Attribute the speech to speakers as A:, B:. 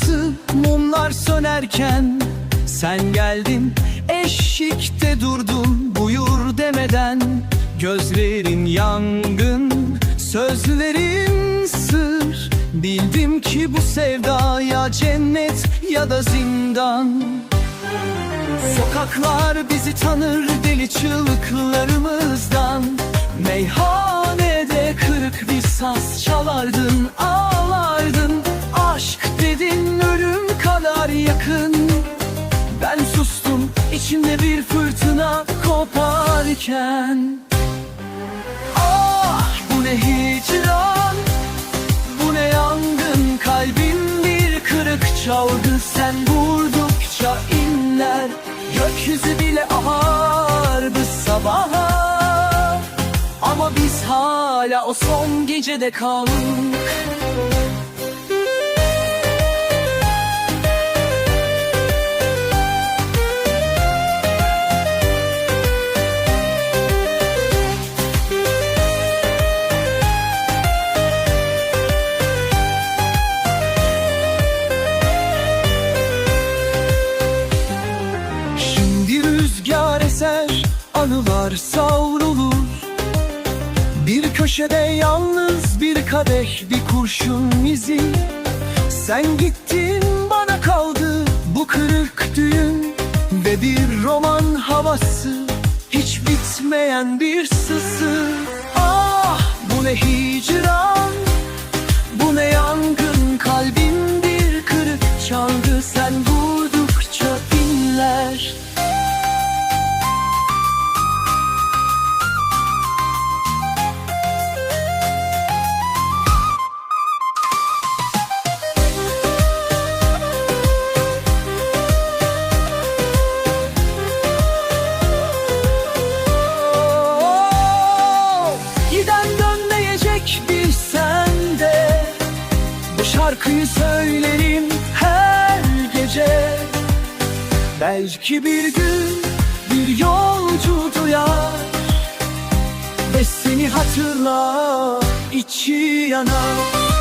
A: yarısı mumlar sönerken Sen geldin eşikte durdun buyur demeden Gözlerin yangın sözlerin sır. Bildim ki bu sevda ya cennet ya da zindan. Sokaklar bizi tanır deli çığlıklarımızdan. Meyhanede kırık bir saz çalardın ağlardın yakın Ben sustum içimde bir fırtına koparken. Ah bu ne hicran bu ne yangın. Kalbim bir kırık çaldı Sen vurdukça inler. Gökyüzü bile ağardı sabaha. Ama biz hala o son gecede kaldık anılar savrulur. Bir köşede yalnız bir kadeh, bir kurşun izi. Sen gittin bana kaldı bu kırık düğün. Ve bir roman havası, hiç bitmeyen bir sızı. Ah bu ne hicran, bu ne yangın. Kalbim bir kırık çaldı Sen şarkıyı söylerim her gece. Belki bir gün bir yolcu duyar Ve seni hatırlar içi yanar